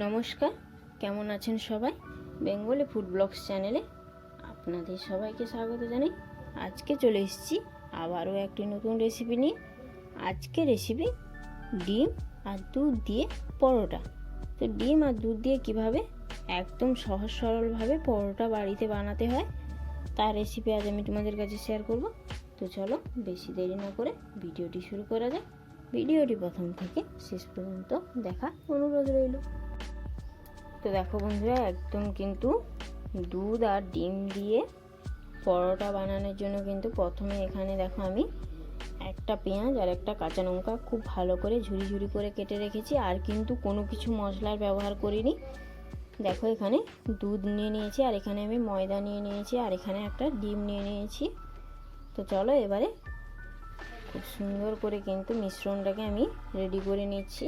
নমস্কার, কেমন আছেন সবাই? বেঙ্গলি ফুড ব্লগস চ্যানেলে আপনাদের সবাইকে স্বাগত জানাই। আজকে চলে এসেছি আবারও একটি নতুন রেসিপি নিয়ে। আজকে রেসিপি ডিম আর দুধ দিয়ে পরোটা। তো ডিম আর দুধ দিয়ে কীভাবে একদম সহজ সরলভাবে পরোটা বাড়িতে বানাতে হয়, তার রেসিপি আজ আমি তোমাদের কাছে শেয়ার করব। তো চলো বেশি দেরি না করে ভিডিওটি শুরু করা যাক। ভিডিওটি প্রথম থেকে শেষ পর্যন্ত দেখা অনুরোধ রইল। তো দেখো বন্ধুরা, একদম কিন্তু দুধ আর ডিম দিয়ে পরোটা বানানোর জন্য কিন্তু প্রথমে এখানে দেখো আমি একটা পেঁয়াজ আর একটা কাঁচা লঙ্কা খুব ভালো করে ঝুরি ঝুরি করে কেটে রেখেছি। আর কিন্তু কোনো কিছু মশলার ব্যবহার করিনি। দেখো এখানে দুধ নিয়ে নিয়েছি আর এখানে আমি ময়দা নিয়ে নিয়েছি আর এখানে একটা ডিম নিয়ে নিয়েছি। তো চলো এবারে খুব সুন্দর করে কিন্তু মিশ্রণটাকে আমি রেডি করে নিচ্ছি।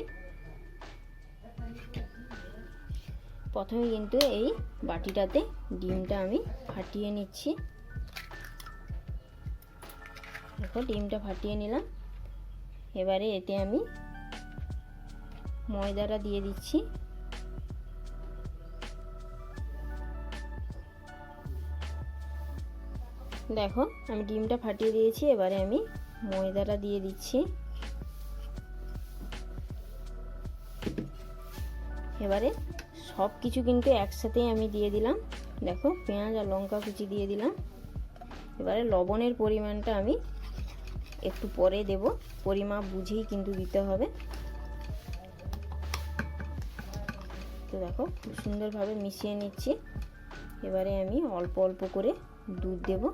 প্রথমে কিন্তু এই বাটিটাতে ডিমটা আমি ফাটিয়ে নিচ্ছি। দেখো, ডিমটা ফাটিয়ে নিলাম। এবারে এতে আমি ময়দাটা দিয়ে দিচ্ছি। দেখো, আমি ডিমটা ফাটিয়ে দিয়েছি, এবারে আমি ময়দাটা দিয়ে দিচ্ছি। এবারে সব কিছু কিন্তু একসাথেই আমি দিয়ে দিলাম। দেখো, পেঁয়াজ আর লঙ্কা কুচি দিয়ে দিলাম। এবারে লবণের পরিমাণটা আমি একটু পরে দেব। পরিমাপ বুঝেই কিন্তু দিতে হবে। তো দেখো, খুব সুন্দরভাবে মিশিয়ে নিচ্ছি। এবারে আমি অল্প অল্প করে দুধ দেব।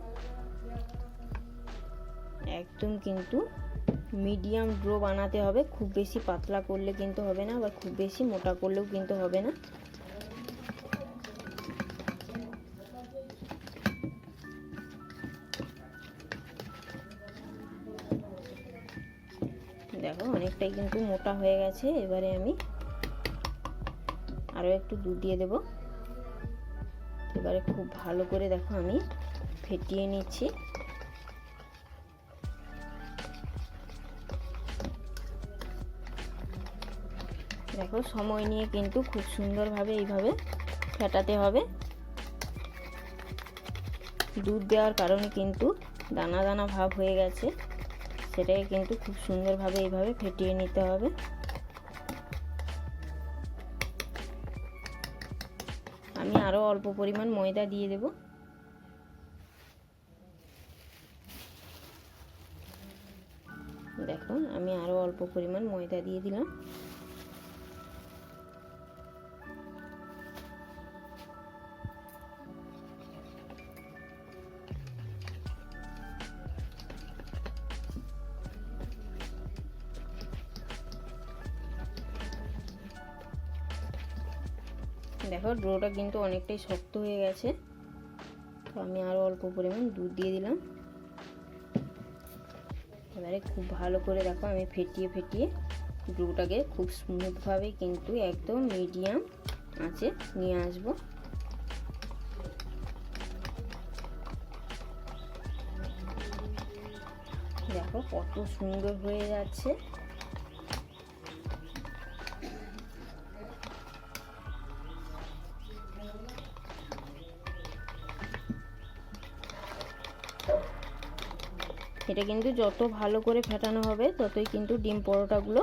একদম কিন্তু মিডিয়াম ড্রো বানাতে হবে। খুব বেশি পাতলা করলে কিন্তু হবে না বা খুব বেশি মোটা করলেও কিন্তু হবে না। অনেকটাই কিন্তু মোটা হয়ে গেছে, এবারে আমি আরও একটু দুধ দিয়ে দেব। এবারে খুব ভালো করে দেখো আমি ফেটিয়ে নিচ্ছি। দেখো, সময় নিয়ে কিন্তু খুব সুন্দরভাবে এইভাবে ফেটাতে হবে। দুধ দেওয়ার কারণে কিন্তু দানা দানা ভাব হয়ে গেছে। সেটাকে কিন্তু খুব সুন্দরভাবে এইভাবে ফেটিয়ে নিতে হবে। আমি আরও অল্প পরিমাণ ময়দা দিয়ে দেব। দেখো আমি আরও অল্প পরিমাণ ময়দা দিয়ে দিলাম। ডোটা কিন্তু অনেকটাই শক্ত হয়ে গেছে। তো আমি আরও অল্প পরিমাণ দুধ দিয়ে দিলাম। এবারে খুব ভালো করে দেখো আমি ফেটিয়ে ফেটিয়ে ডোটাকে খুব স্মুথভাবে কিন্তু একদম মিডিয়াম আছে নিয়ে আসব। দেখো কত সুন্দর হয়ে যাচ্ছে। এটা কিন্তু যত ভালো করে ফেটানো হবে, ততই কিন্তু ডিম পরোটাগুলো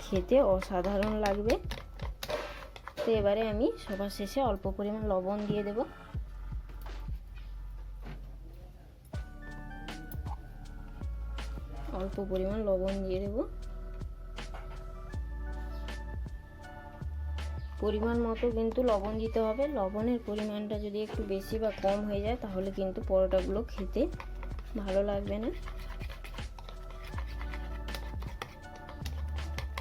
খেতে অসাধারণ লাগবে। তো এবারে আমি সবার শেষে অল্প পরিমাণ লবণ দিয়ে দেব। অল্প পরিমাণ লবণ দিয়ে দেব। পরিমাণ মতো কিন্তু লবণ দিতে হবে। লবণের পরিমাণটা যদি একটু বেশি বা কম হয়ে যায়, তাহলে কিন্তু পরোটাগুলো খেতে ভালো লাগবে না।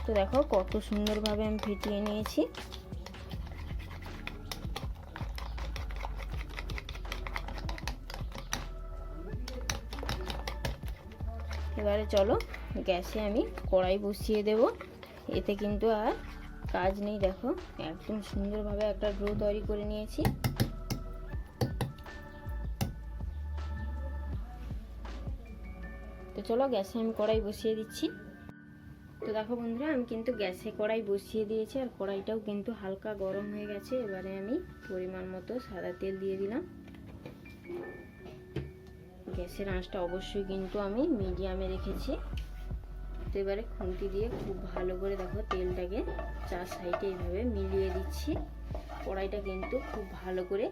তো দেখো কত সুন্দরভাবে আমি ফেটিয়ে নিয়েছি। এবারে চলো গ্যাসে আমি কড়াই বসিয়ে দেব। এতে কিন্তু আর কাজ নেই, দেখো। একদম সুন্দরভাবে একটা ড্রো তৈরি করে নিয়েছি। চলো, গ্যাসে আমি কড়াই বসিয়ে দিচ্ছি। তো দেখো বন্ধুরা, আমি কিন্তু গ্যাসে কড়াই বসিয়ে দিয়েছি, আর কড়াইটাও কিন্তু হালকা গরম হয়ে গেছে। এবারে আমি পরিমাণ মতো সাদা তেল দিয়ে দিলাম। গ্যাসের আঁচটা অবশ্যই কিন্তু আমি মিডিয়ামে রেখেছি। তো এবারে খুন্তি দিয়ে খুব ভালো করে দেখো তেলটাকে চার সাইডে এইভাবে মিলিয়ে দিচ্ছি। কড়াইটা কিন্তু খুব ভালো করে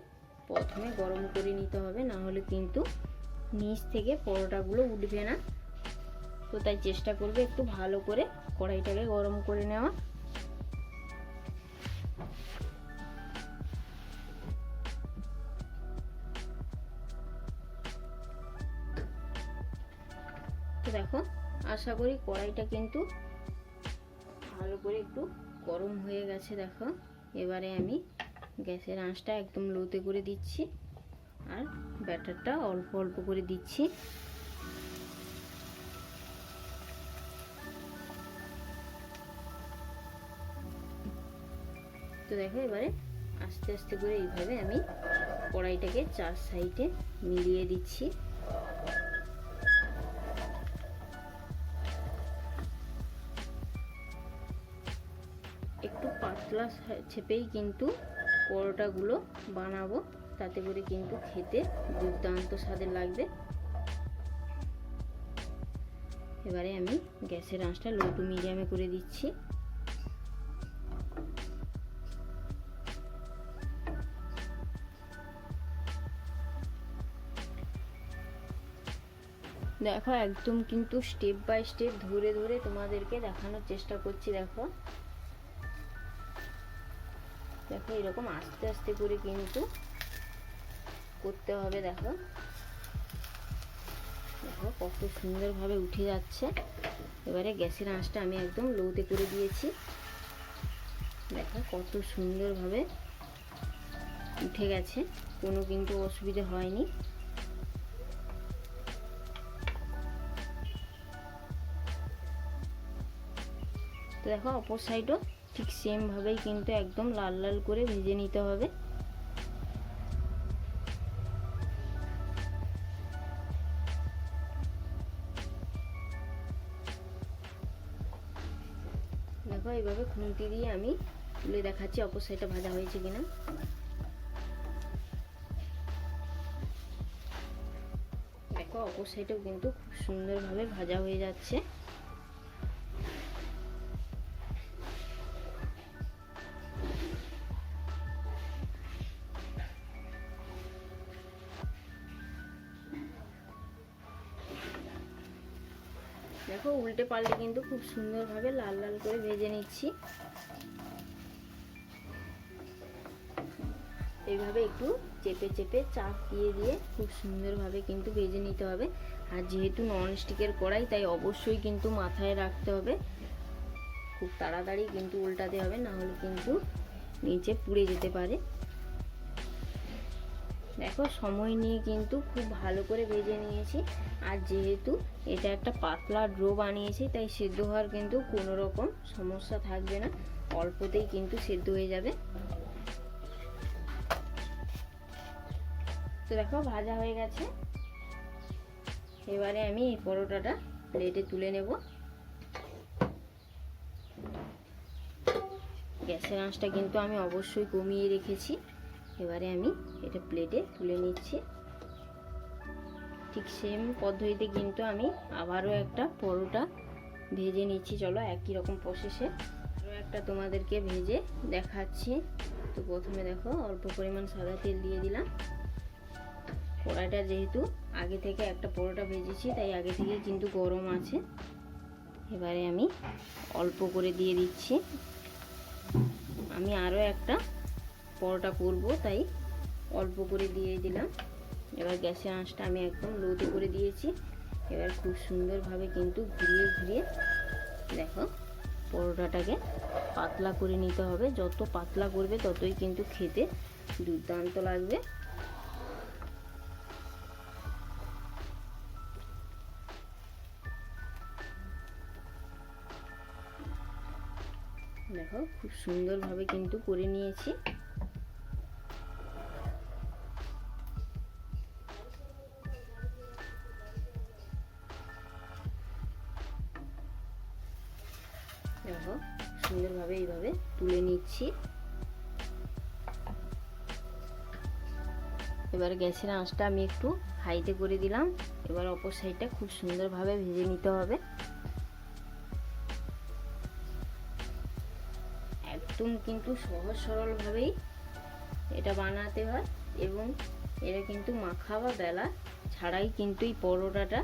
প্রথমে গরম করে নিতে হবে, না হলে কিন্তু নিচ থেকে পরোটাগুলো উঠবে না। তো তাই চেষ্টা করবে একটু ভালো করে কড়াইটাকে গরম করে নেওয়া। তো দেখো, আশা করি কড়াইটা কিন্তু ভালো করে একটু গরম হয়ে গেছে, দেখো। এবারে আমি গ্যাসের আঁচটা একদম লোতে করে দিচ্ছি আর ব্যাটারটা অল্প অল্প করে দিচ্ছি। তো দেখো এবারে আস্তে আস্তে করে এইভাবে আমি কড়াইটাকে চার সাইডে মিলিয়ে দিচ্ছি। একটু পাতলা ছেপেই কিন্তু পরোটাগুলো বানাবো, তাতে করে কিন্তু খেতে দুর্দান্ত স্বাদের লাগবে। এবারে আমি গ্যাসের আঁচটা লো টু মিডিয়ামে করে দিচ্ছি। দেখো, একদম কিন্তু স্টেপ বাই স্টেপ ধরে ধরে তোমাদেরকে দেখানোর চেষ্টা করছি, দেখো। দেখো, এরকম আস্তে আস্তে করে কিন্তু করতে হবে, দেখো। দেখো, কত সুন্দরভাবে উঠে যাচ্ছে। এবারে গ্যাসের আঁচটা আমি একদম লোতে করে দিয়েছি। দেখো, কত সুন্দরভাবে উঠে গেছে। কোনো কিন্তু অসুবিধে হয়নি। তো দেখো অপর সাইডও ঠিক সেমভাবেই কিন্তু একদম লাল লাল করে ভেজে নিতে হবে। দেখো এইভাবে খুন্তি দিয়ে আমি তুলে দেখাচ্ছি অপর সাইডটা ভাজা হয়েছে কিনা। দেখো অপর সাইডেও কিন্তু খুব সুন্দরভাবে ভাজা হয়ে যাচ্ছে। দেখো উল্টে পাল্টে কিন্তু খুব সুন্দরভাবে লাল লাল করে ভেজে নিচ্ছি। এইভাবে একটু চেপে চেপে চাপ দিয়ে দিয়ে খুব সুন্দরভাবে কিন্তু ভেজে নিতে হবে। আর যেহেতু নন স্টিকের কড়াই, তাই অবশ্যই কিন্তু মাথায় রাখতে হবে। খুব তাড়াতাড়ি কিন্তু উল্টাতে হবে না হলে কিন্তু নিচে পুড়ে যেতে পারে। দেখো, সময় নিয়ে কিন্তু খুব ভালো করে ভেজে নিয়েছি। আর যেহেতু এটা একটা পাতলা ড্রো বানিয়েছি, তাই সেদ্ধ হওয়ার কিন্তু কোনো রকম সমস্যা থাকবে না। অল্পতেই কিন্তু সেদ্ধ হয়ে যাবে। তো দেখো, ভাজা হয়ে গেছে। এবারে আমি এই পরোটাটা প্লেটে তুলে নেব। গ্যাসের আঁচটা কিন্তু আমি অবশ্যই কমিয়ে রেখেছি। এবারে আমি এটা প্লেটে তুলে নিচ্ছি। ঠিক সেম পদ্ধতিতে কিন্তু আমি আবারও একটা পরোটা ভেজে নিচ্ছি। চলো একই রকম প্রসেসে আরও একটা তোমাদেরকে ভেজে দেখাচ্ছি। তো প্রথমে দেখো অল্প পরিমাণ সাদা তেল দিয়ে দিলাম। কড়াইটা যেহেতু আগে থেকে একটা পরোটা ভেজেছি, তাই আগে থেকে কিন্তু গরম আছে। এবারে আমি অল্প করে দিয়ে দিচ্ছি। আমি আরও একটা পরোটা করব, তাই অল্প করে দিয়ে দিলাম। এবার গ্যাসের আঁচটা আমি একদম লোতে করে দিয়েছি। এবার খুব সুন্দরভাবে কিন্তু ঘুরিয়ে ঘুরিয়ে দেখো পরোটাটাকে পাতলা করে নিতে হবে। যত পাতলা করবে ততই কিন্তু খেতে দুর্দান্ত লাগবে। দেখো খুব সুন্দরভাবে কিন্তু করে নিয়েছি। নিচ্ছি। এবার গ্যাসের আঁচটা আমি একটু হাইতে করে দিলাম। এবার অপর সাইডটা খুব সুন্দরভাবে ভেজে নিতে হবে। একদম কিন্তু সহজ সরলভাবেই এটা বানাতে হয় এবং এটা কিন্তু মাখা বা বেলা ছাড়াই কিন্তু এই পরোটাটা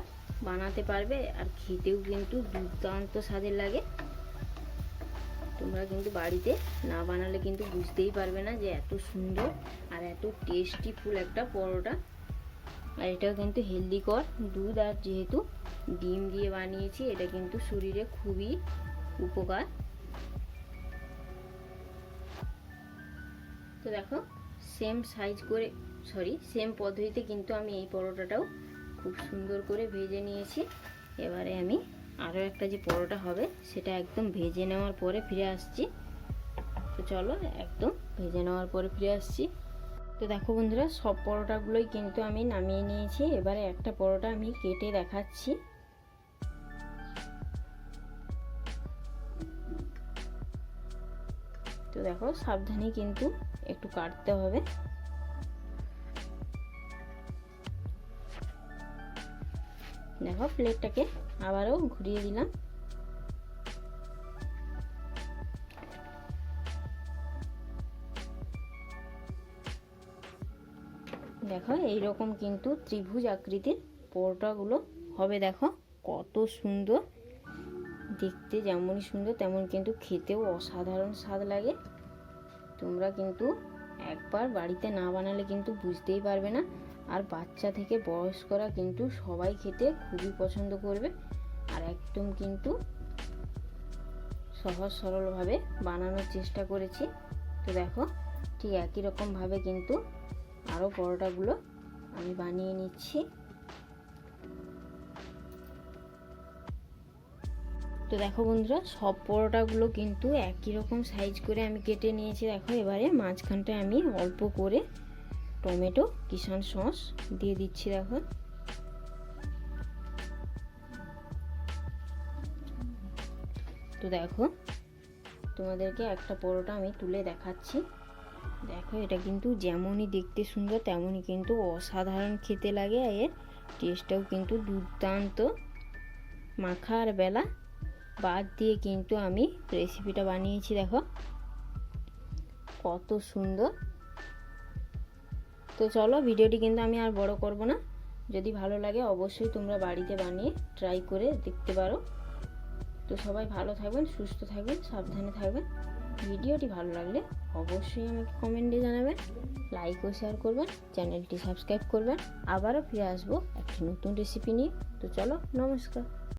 বানাতে পারবে আর খেতেও কিন্তু দুর্দান্ত স্বাদের লাগে। তোমরা কিন্তু বাড়িতে না বানালে কিন্তু বুঝতেই পারবে না যে এত সুন্দর আর এত টেস্টি ফুল একটা পরোটা। আর এটাও কিন্তু হেলদিকর দুধ আর যেহেতু ডিম দিয়ে বানিয়েছি, এটা কিন্তু শরীরে খুবই উপকার। তো দেখো সেম সাইজ করে সরি সেম পদ্ধতিতে কিন্তু আমি এই পরোটাটাও খুব সুন্দর করে ভেজে নিয়েছি। এবারে আমি আরও একটা যে পরোটা হবে, সেটা একদম ভেজে নেওয়ার পরে ফিরে আসছি। তো চলো একদম ভেজে নেওয়ার পরে ফিরে আসছি। তো দেখো বন্ধুরা, সব পরোটাগুলোই কিন্তু আমি নামিয়ে নিয়েছি। এবারে একটা পরোটা আমি কেটে দেখাচ্ছি। তো দেখো, সাবধানে কিন্তু একটু কাটতে হবে। দেখো, প্লেটটাকে আবারও ঘুরিয়ে দিলাম। দেখো এই রকম কিন্তু ত্রিভুজ আকৃতির পরোটাগুলো হবে, দেখো, কত সুন্দর। দেখতে যেমনই সুন্দর, তেমন কিন্তু খেতেও অসাধারণ স্বাদ লাগে। তোমরা কিন্তু একবার বাড়িতে না বানালে কিন্তু বুঝতেই পারবে না। আর বাচ্চা থেকে বয়স্করা কিন্তু সবাই খেতে খুবই পছন্দ করবে। আর একদম কিন্তু সহজ সরলভাবে বানানোর চেষ্টা করেছি। তো দেখো, ঠিক একই রকমভাবে কিন্তু আরও পরোটাগুলো আমি বানিয়ে নিচ্ছি। তো দেখো বন্ধুরা, সব পরোটাগুলো কিন্তু একই রকম সাইজ করে আমি কেটে নিয়েছি। দেখো, এবারে মাঝখানটায় আমি অল্প করে টমেটো কিষান সস দিয়ে দিচ্ছি। দেখো তো দেখো, তোমাদেরকে একটা পরোটা আমি তুলে দেখাচ্ছি। দেখো, এটা কিন্তু যেমনই দেখতে সুন্দর, তেমনই কিন্তু অসাধারণ খেতে লাগে এর টেস্টটাও কিন্তু দুর্দান্ত। মাখা আর বেলা বাদ দিয়ে কিন্তু আমি রেসিপিটা বানিয়েছি, দেখো। কত সুন্দর। তো চলো, ভিডিওটি কিন্তু আমি আর বড় করব না। যদি ভালো লাগে, অবশ্যই তোমরা বাড়িতে বানিয়ে ট্রাই করে দেখতে পারো। তো সবাই ভালো থাকবেন, সুস্থ থাকবেন, সাবধানে থাকবেন। ভিডিওটি ভালো লাগলে অবশ্যই আমাকে কমেন্টে জানাবেন লাইক ও শেয়ার করবেন, চ্যানেলটি সাবস্ক্রাইব করবেন। আবারও ফিরে আসব একটি নতুন রেসিপি নিয়ে। তো চলো, নমস্কার।